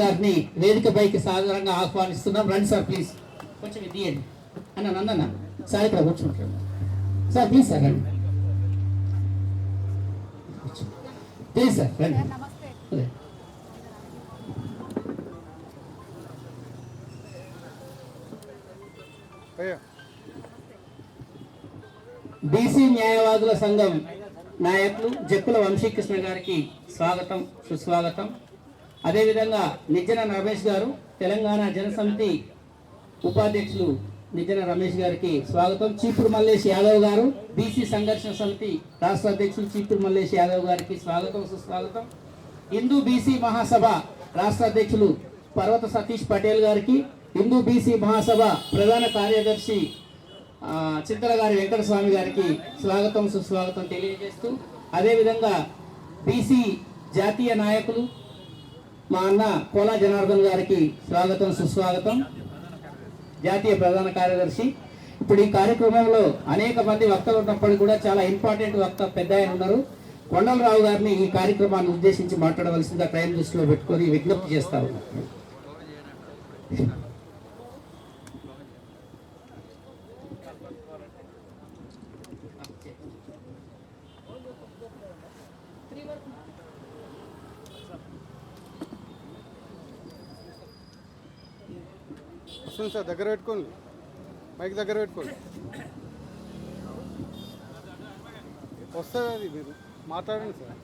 గారిని వేదికపైకి సాధారణంగా ఆహ్వానిస్తున్నాం. రండి సార్ ప్లీజ్ కొంచెం ఇది తీయండి. అన్న నందన్న సార్ ఇక్కడ కూర్చుంటారు సార్ ప్లీజ్ సార్ రండి. ప్లీజ్ సార్ రండి. బీసీ న్యాయవాదుల సంఘం నాయకులు జక్కుల వంశీకృష్ణ గారికి స్వాగతం సుస్వాగతం. అదేవిధంగా నిజ్జన రమేష్ గారు తెలంగాణ జనసమితి ఉపాధ్యక్షులు నిజ్జన రమేష్ గారికి స్వాగతం. చీపురు మల్లేష్ యాదవ్ గారు బీసీ సంఘర్షణ సమితి రాష్ట్ర అధ్యక్షులు చీపురు మల్లేష్ యాదవ్ గారికి స్వాగతం సుస్వాగతం. హిందూ బీసీ మహాసభ రాష్ట్ర అధ్యక్షులు పర్వత సతీష్ పటేల్ గారికి హిందూ బీసీ మహాసభ ప్రధాన కార్యదర్శి ఆ, వెంకటస్వామి గారికి స్వాగతం సుస్వాగతం తెలియజేస్తూ అదేవిధంగా బీసీ జాతీయ నాయకులు మా అన్న కోలా జనార్దన్ గారికి స్వాగతం సుస్వాగతం. జాతీయ ప్రధాన కార్యదర్శి. ఇప్పుడు ఈ కార్యక్రమంలో అనేక మంది వక్తలు ఉన్నప్పటికీ కూడా చాలా ఇంపార్టెంట్ వక్త పెద్ద ఆయన ఉన్నారు. కొండలరావు గారిని ఈ కార్యక్రమాన్ని ఉద్దేశించి మాట్లాడవలసిందిగా టైం దృష్టిలో పెట్టుకొని విజ్ఞప్తి చేస్తా ఉన్నారు వస్తుంది సార్ దగ్గర పెట్టుకోండి. మైక్ దగ్గర పెట్టుకోండి. వస్తుంది అది మీరు మాట్లాడండి సార్.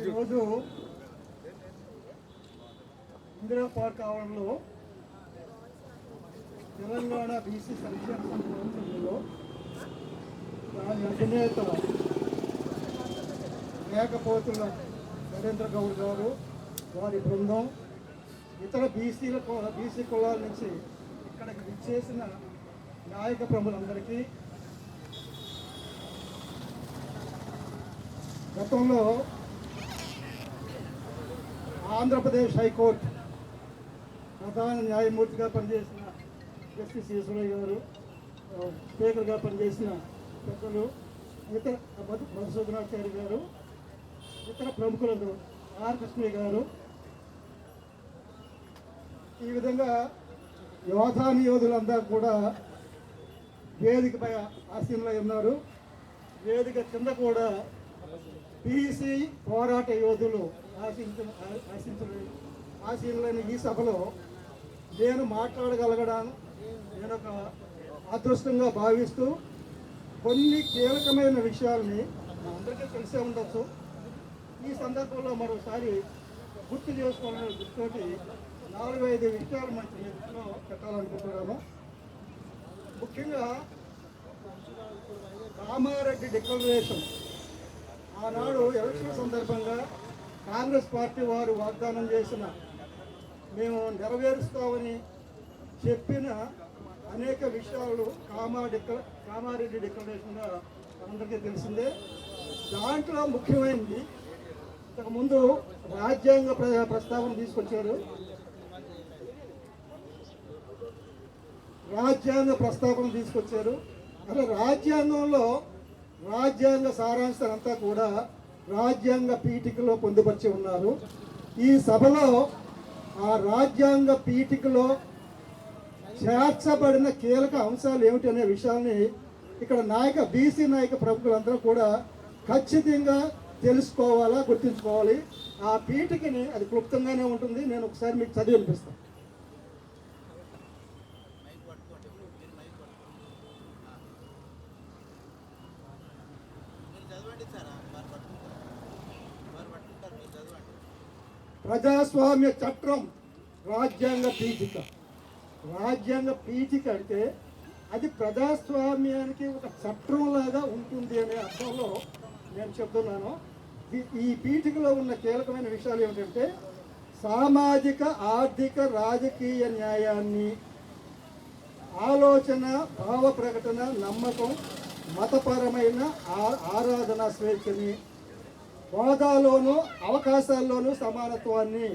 ఈరోజు ఇందిరా పార్క్ ఆవరణలో తెలంగాణ బీసీ సంక్షేమ సంఘంలో దాని అధినేత మేకపోతుల నరేంద్ర గౌడ్ గారు వారి బృందం ఇతర బీసీల బీసీ కులాల నుంచి ఇక్కడికి విచ్చేసిన నాయక ప్రములందరికీ గతంలో ఆంధ్రప్రదేశ్ హైకోర్టు ప్రధాన న్యాయమూర్తిగా పనిచేసిన జస్టిస్ ఈశ్వరయ్య గారు స్పీకర్గా పనిచేసిన పెద్దలు ఇతర మధు- మధుసూదనాచార్య గారు ఇతర ప్రముఖులు ఆర్ కృష్ణయ్య గారు. ఈ విధంగా యోధాని యోధులందరూ కూడా వేదికపై ఆశీనులై ఉన్నారు. వేదిక కింద కూడా పీసీ పోరాట యోధులు ఆశించిన ఆశించిన ఆశీనులైన ఈ సభలో నేను మాట్లాడగలగడాను నేను ఒక అదృష్టంగా భావిస్తూ కొన్ని కీలకమైన విషయాల్ని అందరికీ తెలిసే ఉండొచ్చు. ఈ సందర్భంలో మరోసారి గుర్తు చేసుకోవాలనే దృష్టితోటి నాలుగు ఐదు విషయాలు మన మీ దృష్టిలో ముఖ్యంగా కామారెడ్డి డిక్లరేషన్. ఆనాడు ఎలక్షన్ సందర్భంగా కాంగ్రెస్ పార్టీ వారు వాగ్దానం చేసిన మేము నెరవేరుస్తామని చెప్పిన అనేక విషయాలు కామా డిక్ల కామారెడ్డి డిక్లరేషన్గా అందరికీ తెలిసిందే. దాంట్లో ముఖ్యమైనది ఇంతకుముందు రాజ్యాంగ ప్ర- ప్రస్తావన తీసుకొచ్చారు. రాజ్యాంగ ప్రస్తావన తీసుకొచ్చారు. అలా రాజ్యాంగంలో రాజ్యాంగ సారాంశం అంతా కూడా రాజ్యాంగ పీఠికలో పొందుపరిచి ఉన్నారు. ఈ సభలో ఆ రాజ్యాంగ పీఠికలో చేర్చబడిన కీలక అంశాలు ఏమిటి అనే విషయాన్ని ఇక్కడ నాయక బీసీ నాయక ప్రముఖులందరూ కూడా ఖచ్చితంగా తెలుసుకోవాలా గుర్తుంచుకోవాలి. ఆ పీఠికని అది క్లుప్తంగానే ఉంటుంది. నేను ఒకసారి మీకు చదివి వినిపిస్తాను ప్రజాస్వామ్య చట్టం రాజ్యాంగ పీఠిక. రాజ్యాంగ పీఠిక అంటే అది ప్రజాస్వామ్యానికి ఒక చట్టం లాగా ఉంటుంది అనే అర్థంలో నేను చెప్తున్నాను. ఈ- పీఠికలో ఉన్న కీలకమైన విషయాలు ఏమిటంటే సామాజిక ఆర్థిక రాజకీయ న్యాయాన్ని ఆలోచన భావ ప్రకటన నమ్మకం మతపరమైన ఆ- ఆరాధన స్వేచ్ఛని హోదాలోనూ అవకాశాల్లోనూ సమానత్వాన్ని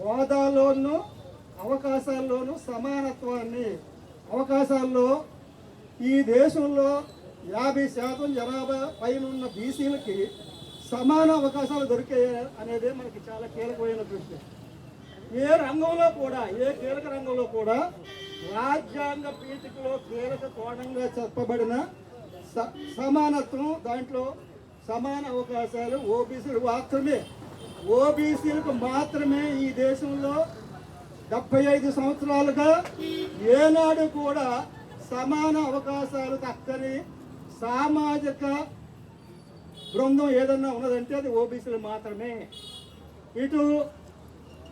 హోదాలోనూ అవకాశాల్లోనూ సమానత్వాన్ని అవకాశాల్లో ఈ దేశంలో యాభై శాతం జనాభా పైన ఉన్న బీసీలకి సమాన అవకాశాలు దొరికాయి అనేది మనకి చాలా కీలకమైన ప్రశ్న ఏ రంగంలో కూడా ఏ కీలక రంగంలో కూడా రాజ్యాంగ పీఠికలో కీలక కోణంగా చెప్పబడిన స- సమానత్వం దాంట్లో సమాన అవకాశాలు ఓబీసీలు మాత్రమే. ఓబీసీలకు మాత్రమే ఈ దేశంలో డెబ్బై ఐదు సంవత్సరాలుగా ఏనాడు కూడా సమాన అవకాశాలు దక్కని సామాజిక బృందం ఏదన్నా ఉన్నదంటే అది ఓబీసీలు మాత్రమే. ఇటు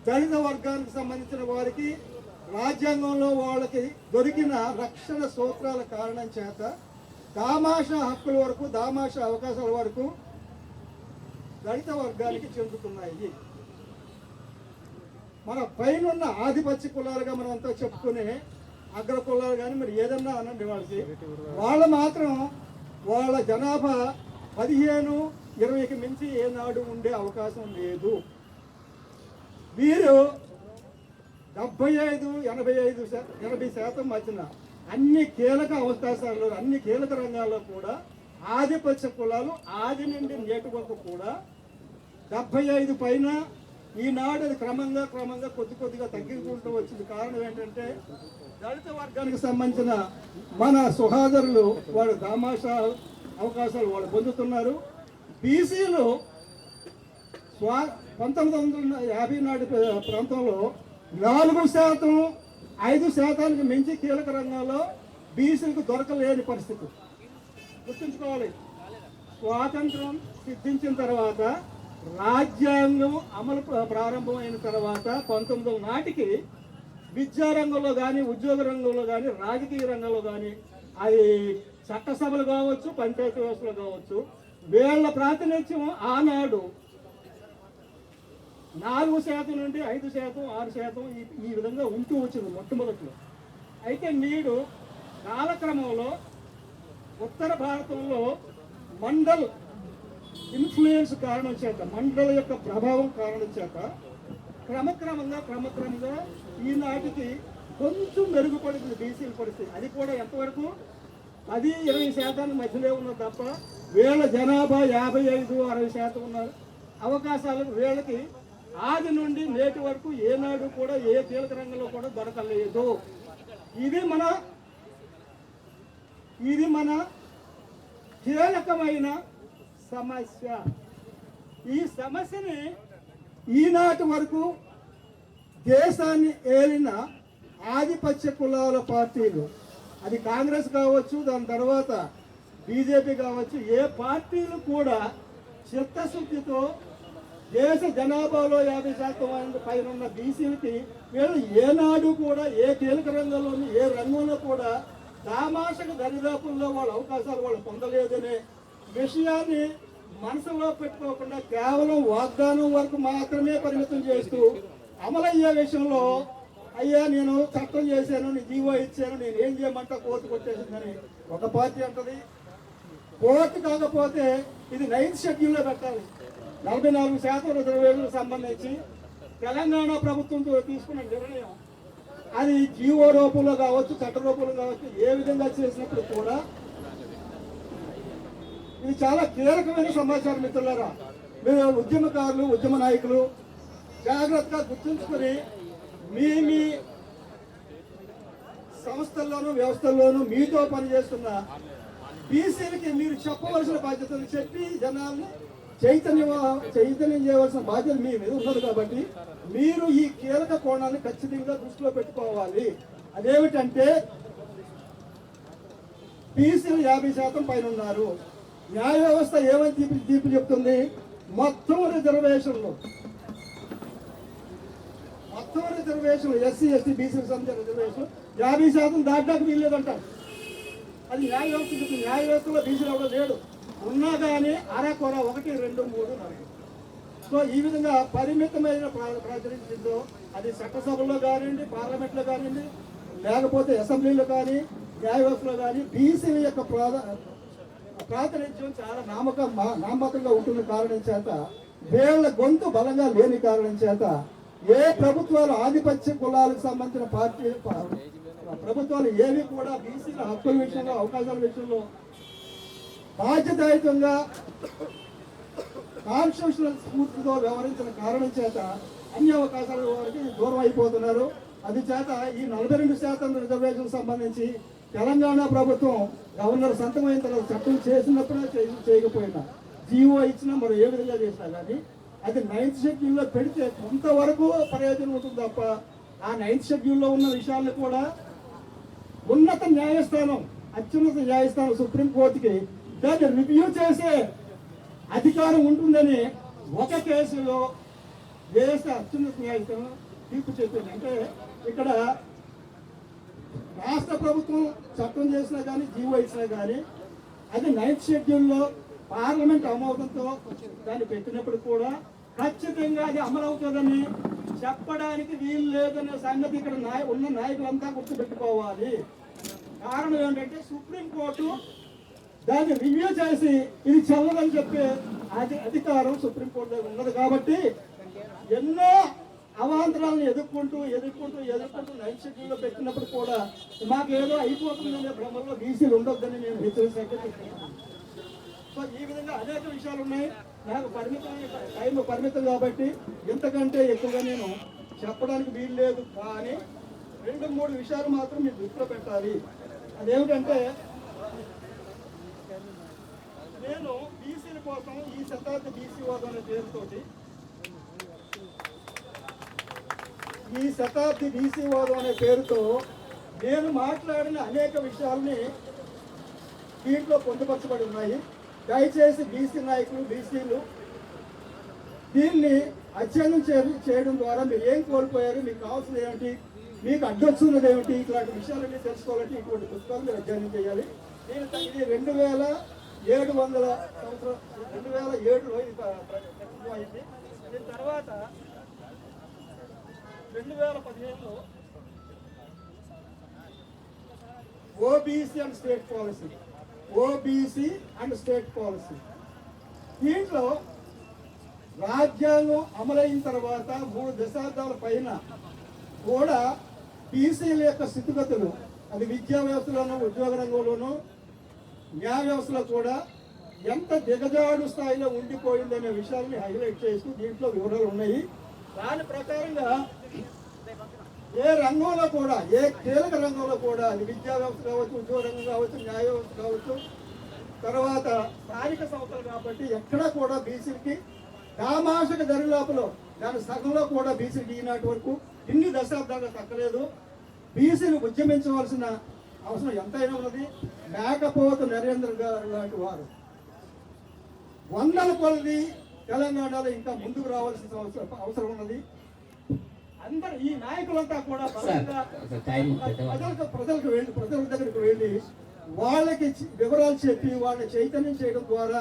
దళిత వర్గానికి సంబంధించిన వారికి రాజ్యాంగంలో వాళ్ళకి దొరికిన రక్షణ సూత్రాల కారణం చేత దామాష హక్కుల వరకు దామాష అవకాశాల వరకు దళిత వర్గానికి చెందుతున్నాయి. మన పైన ఆధిపత్య కులాలుగా మనం అంతా చెప్పుకునే అగ్ర కులాలు కానీ మరి ఏదన్నా అనండి వాళ్ళకి వాళ్ళు మాత్రం వాళ్ళ జనాభా పదిహేను ఇరవైకి మించి ఏనాడు ఉండే అవకాశం లేదు. వీరు డెబ్బై ఐదు ఎనభై ఐదు ఎనభై శాతం మధ్యన అన్ని కీలక అవకాశాల్లో అన్ని కీలక రంగాల్లో కూడా ఆధిపత్య కులాలు ఆది నుండి నేటి వరకు కూడా డెబ్బై ఐదు పైన ఈనాడు అది క్రమంగా క్రమంగా కొద్ది కొద్దిగా తగ్గించుకుంటూ వచ్చింది. కారణం ఏంటంటే దళిత వర్గానికి సంబంధించిన మన సుహాదరులు వాడు దామాషా అవకాశాలు వాళ్ళు పొందుతున్నారు. బీసీలు స్వా పంతొమ్మిది వందల యాభై నాటి ప్రాంతంలో నాలుగు శాతం ఐదు శాతానికి మించి కీలక రంగాల్లో బీసీలకు దొరకలేని పరిస్థితి. గుర్తుంచుకోవాలి. స్వాతంత్రం సిద్ధించిన తర్వాత రాజ్యాంగం అమలు ప్రారంభమైన తర్వాత పంతొమ్మిది నాటికి విద్యారంగంలో కానీ ఉద్యోగ రంగంలో కానీ రాజకీయ రంగంలో కానీ అది చట్టసభలు కావచ్చు పంచాయతీ వ్యవస్థలు కావచ్చు. వీళ్ళ ప్రాతినిధ్యం ఆనాడు నాలుగు శాతం నుండి ఐదు శాతం ఆరు శాతం ఈ ఈ విధంగా ఉంటూ వచ్చింది మొట్టమొదట్లో. అయితే నేడు కాలక్రమంలో ఉత్తర భారతంలో మండల్ ఇన్ఫ్లుయెన్స్ కారణం చేత మండల యొక్క ప్రభావం కారణం చేత క్రమక్రమంగా క్రమక్రమంగా ఈనాటికి కొంచెం మెరుగుపడింది బీసీల పరిస్థితి. అది కూడా ఎంతవరకు? పది ఇరవై శాతానికి మధ్యలో ఉన్నారు తప్ప వీళ్ళ జనాభా యాభై ఐదు అరవై శాతం ఉన్నారు అవకాశాలు వీళ్ళకి ఆది నుండి నేటి వరకు ఏనాడు కూడా ఏ కీలక రంగంలో కూడా దొరకలేదు. ఇది మన ఇది మన కీలకమైన సమస్య. ఈ సమస్యని ఈనాటి వరకు దేశాన్ని ఏలిన ఆధిపత్య కులాల పార్టీలు అది కాంగ్రెస్ కావచ్చు దాని తర్వాత బీజేపీ కావచ్చు ఏ పార్టీలు కూడా చిత్తశుద్ధితో దేశ జనాభాలో యాభై శాతం పైన ఉన్న బీసీలకి వీళ్ళు ఏనాడు కూడా ఏ కీలక రంగంలోని ఏ రంగంలో కూడా తామాషకు దరిదాపుల్లో వాళ్ళ అవకాశాలు వాళ్ళు పొందలేదనే విషయాన్ని మనసులో పెట్టుకోకుండా కేవలం వాగ్దానం వరకు మాత్రమే పరిమితం చేస్తూ అమలయ్యే విషయంలో అయ్యా నేను చట్టం చేశాను నేను జీవో ఇచ్చాను నేను ఏం చేయమంటా కోర్టుకు వచ్చేసిందని ఒక పార్టీ అంటది. కోర్టు కాకపోతే ఇది నైన్త్ షెడ్యూల్లో పెట్టాలి. నలభై నాలుగు శాతం రిజర్వేషన్లకు సంబంధించి తెలంగాణ ప్రభుత్వంతో తీసుకున్న నిర్ణయం. అది జీవో రూపంలో కావచ్చు చట్ట రూపంలో కావచ్చు ఏ విధంగా చేసినప్పుడు కూడా ఇది చాలా కీలకమైన సమాచారం మిత్రులారా. మీరు ఉద్యమకారులు ఉద్యమ నాయకులు జాగ్రత్తగా గుర్తుంచుకొని మీ మీ సంస్థల్లోనూ వ్యవస్థల్లోనూ మీతో పనిచేస్తున్న బీసీలకి మీరు చెప్పవలసిన బాధ్యతలు చెప్పి జనాల్ని చైతన్యం చైతన్యం చేయవలసిన బాధ్యత మీ మీద ఉన్నది కాబట్టి మీరు ఈ కీలక కోణాన్ని ఖచ్చితంగా దృష్టిలో పెట్టుకోవాలి. అదేమిటంటే బీసీలు యాభై శాతం పైన ఉన్నారు. న్యాయ వ్యవస్థ ఏమని తీపి తీర్పు చెప్తుంది? మొత్తం రిజర్వేషన్లు. మొత్తం రిజర్వేషన్ ఎస్సీ ఎస్టీ బీసీ సంబంధించిన రిజర్వేషన్ యాభై శాతం దాటాక వీల్లేదంటారు అది న్యాయ వ్యవస్థ చెప్తుంది న్యాయ వ్యవస్థలో బీసీలు ఎవడో లేడు. ఉన్నా కానీ అరకొర ఒకటి రెండు మూడు నాలుగు. సో ఈ విధంగా పరిమితమైన ప్రా- ప్రాతినిధ్యంతో అది చట్టసభలో కానివ్వండి పార్లమెంట్లో కానివ్వండి లేకపోతే అసెంబ్లీలో కానీ న్యాయ వ్యవస్థలో కానీ బీసీల యొక్క ప్రాధ ప్రాతినిధ్యం చాలా నామక నామకంగా ఉంటున్న కారణం చేత వేళ్ళ గొంతు బలంగా లేని కారణం చేత ఏ ప్రభుత్వాలు ఆధిపత్య కులాలకు సంబంధించిన పార్టీ ప్రభుత్వాలు ఏవి కూడా బీసీల హక్కుల విషయంలో అవకాశాల విషయంలో బాధ్యతాయుతంగా కాన్స్టిట్యూషనల్ స్ఫూర్తితో వ్యవహరించిన కారణం చేత అన్ని అవకాశాల వారికి దూరం అయిపోతున్నారు అది చేత ఈ నలభై రెండు శాతం రిజర్వేషన్ సంబంధించి తెలంగాణ ప్రభుత్వం గవర్నర్ సంతమైన తర్వాత చట్టం చేసినప్పుడే చేయకపోయినా జీవో ఇచ్చినా మరి ఏ విధంగా చేసినా కానీ అది నైన్త్ షెడ్యూల్లో పెడితే కొంతవరకు ప్రయోజనం ఉంటుంది తప్ప ఆ నైన్త్ షెడ్యూల్లో ఉన్న విషయాలను కూడా ఉన్నత న్యాయస్థానం అత్యున్నత న్యాయస్థానం సుప్రీంకోర్టుకి దాన్ని రివ్యూ చేసే అధికారం ఉంటుందని ఒక కేసులో దేశ అత్యున్నత న్యాయస్థానం తీర్పు చెప్పింది అంటే ఇక్కడ రాష్ట్ర ప్రభుత్వం చట్టం చేసినా కానీ జీవో ఇచ్చినా కానీ అది నైన్త్ షెడ్యూల్లో పార్లమెంట్ ఆమోదంతో దాన్ని పెట్టినప్పుడు కూడా ఖచ్చితంగా అది అమలవుతుందని చెప్పడానికి వీలు లేదనే సంగతి ఇక్కడ నాయ ఉన్న నాయకులంతా గుర్తుపెట్టుకోవాలి. కారణం ఏంటంటే సుప్రీంకోర్టు దాన్ని రివ్యూ చేసి ఇది చల్లదని చెప్పే అది అధికారం సుప్రీంకోర్టు దగ్గర ఉన్నది కాబట్టి ఎన్నో అవాంతరాలను ఎదుర్కొంటూ ఎదుర్కొంటూ ఎదుర్కొంటూ నైట్ షెడ్యూల్లో పెట్టినప్పుడు కూడా మాకేదో అయిపోతుందనే భ్రమంలో బీసీలు ఉండొద్దని నేను హెచ్చరిస్తున్నాను సో ఈ విధంగా అనేక విషయాలు ఉన్నాయి. నాకు పరిమితమైన టైం పరిమితం కాబట్టి ఇంతకంటే ఎక్కువగా నేను చెప్పడానికి వీలు లేదు కానీ రెండు మూడు విషయాలు మాత్రం మీరు దృష్టిలో పెట్టాలి. అదేమిటంటే నేను బీసీల కోసం ఈ శతాబ్ది బీసీ వాదం అనే పేరుతోటి ఈ శతాబ్ది బీసీ వాదం అనే పేరుతో నేను మాట్లాడిన అనేక విషయాల్ని దీంట్లో పొందుపరచబడి ఉన్నాయి. దయచేసి బీసీ నాయకులు బీసీలు దీన్ని అధ్యయనం చే- చేయడం ద్వారా మీరు ఏం కోల్పోయారు మీకు కావాల్సింది ఏమిటి మీకు అడ్డొచ్చున్నది ఏమిటి ఇట్లాంటి విషయాలన్నీ తెలుసుకోవాలంటే ఇటువంటి పుస్తకాలు మీరు అధ్యయనం చేయాలి. నేను ఇది రెండు వేల ఏడు వందల సంవత్సరం రెండు వేల ఏడులో ఇది అయింది. దీని తర్వాత రెండు వేల పదిహేనులో OBC and state policy. OBC and state policy. దీంట్లో రాజ్యాంగం అమలైన తర్వాత మూడు దశాబ్దాల పైన కూడా బీసీల యొక్క స్థితిగతులు అది విద్యా వ్యవస్థలోనూ ఉద్యోగ రంగంలోనూ న్యాయ వ్యవస్థలో కూడా ఎంత దిగజాడు స్థాయిలో ఉండిపోయిందనే విషయాన్ని హైలైట్ చేస్తూ దీంట్లో వివరాలు ఉన్నాయి. దాని ప్రకారంగా ఏ రంగంలో కూడా ఏ కీలక రంగంలో కూడా అది విద్యా వ్యవస్థ కావచ్చు ఉద్యోగ రంగం కావచ్చు న్యాయ వ్యవస్థ కావచ్చు తర్వాత స్థానిక సంస్థలు కాబట్టి ఎక్కడా కూడా బీసీలకి దామాషక దరిలోపల దాని సగంలో కూడా బీసీలకి ఈనాటి వరకు ఇన్ని దశాబ్దాలు తగ్గలేదు. బీసీలు ఉద్యమించవలసిన అవసరం ఎంతైనా ఉన్నది. లేకపోతే నరేంద్ర గారు లాంటి వారు వందల కొలది తెలంగాణలో ఇంకా ముందుకు రావాల్సిన అవసరం అవసరం ఉన్నది. అందరు ఈ నాయకులంతా కూడా ప్రజలకు ప్రజలకు వెళ్ళి ప్రజల దగ్గరికి వెళ్ళి వాళ్ళకి వివరాలు చెప్పి వాళ్ళని చైతన్యం చేయడం ద్వారా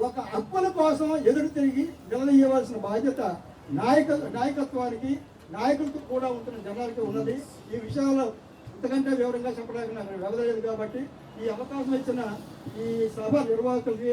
ఒక హక్కుల కోసం ఎదురు తిరిగి నిలదీయవలసిన బాధ్యత నాయక నాయకత్వానికి నాయకులకు కూడా ఉంటున్న జనానికి ఉన్నది. ఈ విషయాలు ఇంతకంటే వివరంగా చెప్పడానికి నాకు వ్యవధలేదు కాబట్టి ఈ అవకాశం ఇచ్చిన ఈ సభ నిర్వాహకులకి